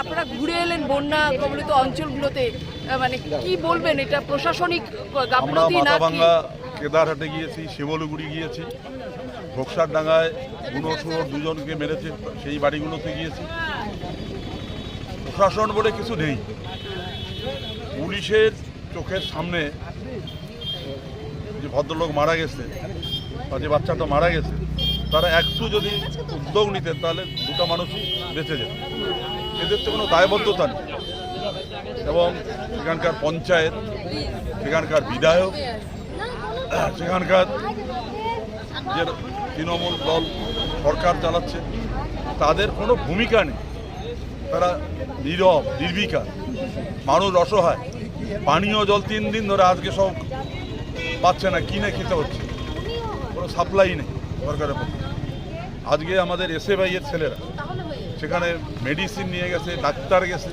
আপনারা ঘুরে এলেন বন্যা কবলিত অঞ্চলগুলোতে মানে কি বলবেন? এটা প্রশাসনিক আমরা গাফলতি না মাথাভাঙ্গা কেদারহাটে গিয়েছি শিমলুগুড়ি গিয়েছি বক্সার ডাঙ্গায় গুণসুর দুজনকে মেরেছে সেই বাড়িগুলোতে গিয়েছি। প্রশাসন বলে কিছু নেই। পুলিশের চোখের সামনে যে ভদ্রলোক মারা গেছে বা যে বাচ্চাটা মারা গেছে তারা একটু যদি উদ্যোগ নিতেন তাহলে দুটো মানুষই বেঁচে যেত। এদের তো কোনো দায়বদ্ধতা নেই। এবং সেখানকার পঞ্চায়েত, সেখানকার বিধায়ক, সেখানকার যে তৃণমূল দল, সরকার চালাচ্ছে, তাদের কোনো ভূমিকা নেই। তারা নীরব, নির্বিকার, মানুষ অসহায়। পানীয় জল তিন দিন ধরে আজকে সব পাচ্ছে না কিনে খেতে হচ্ছে? কোনো সাপ্লাই নেই সরকারের পক্ষে। আজকে আমাদের এসে ভাইয়ের ছেলেরা সেখানে মেডিসিন নিয়ে গেছে, ডাক্তার গেছে।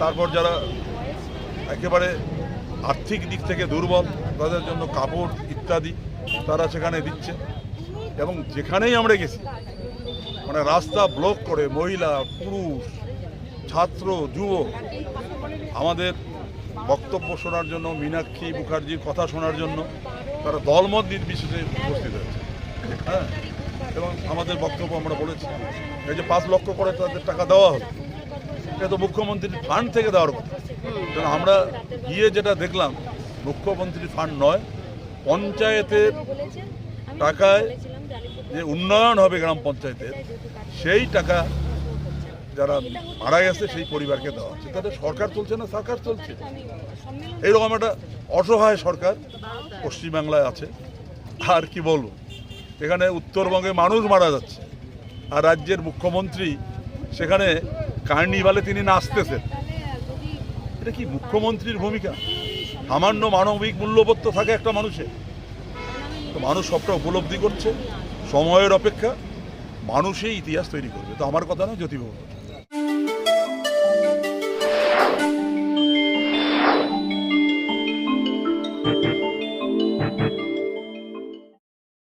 তারপর যারা একেবারে আর্থিক দিক থেকে দুর্বল, তাদের জন্য কাপড় ইত্যাদি তারা সেখানে দিচ্ছে। এবং যেখানেই আমরা গেছি মানে রাস্তা ব্লক করে, মহিলা, পুরুষ, ছাত্র যুবক আমাদের বক্তব্য শোনার জন্য, মীনাক্ষী মুখার্জির কথা শোনার জন্য তারা দলমত নির্বিশেষে উপস্থিত হয়েছে। হ্যাঁ? এবং আমাদের বক্তব্য আমরা বলেছি। এই যে পাঁচ লক্ষ করে তাদের টাকা দেওয়া হলো, এটা তো মুখ্যমন্ত্রীর ফান্ড থেকে দেওয়ার কথা। আমরা গিয়ে যেটা দেখলাম, মুখ্যমন্ত্রীর ফান্ড নয় পঞ্চায়েতের টাকায় যে উন্নয়ন হবে গ্রাম পঞ্চায়েতের সেই টাকা যারা মারা গেছে, সেই পরিবারকে দেওয়া হচ্ছে। তাদের সরকার চলছে না সরকার চলছে? এইরকম একটা অসহায় সরকার পশ্চিমবাংলায় আছে। আর কি বলব? এখানে উত্তরবঙ্গে মানুষ মারা যাচ্ছে। আর রাজ্যের মুখ্যমন্ত্রী সেখানে কার্নিভালে তিনি নাচতেছেন। এটা কি মুখ্যমন্ত্রীর ভূমিকা? সামান্য মানবিক মূল্যবোধ তো থাকে একটা মানুষের। তো মানুষ সবটা উপলব্ধি করছে, সময়ের অপেক্ষা, মানুষই ইতিহাস তৈরি করবে। তো আমার কথা না জ্যোতিবাবু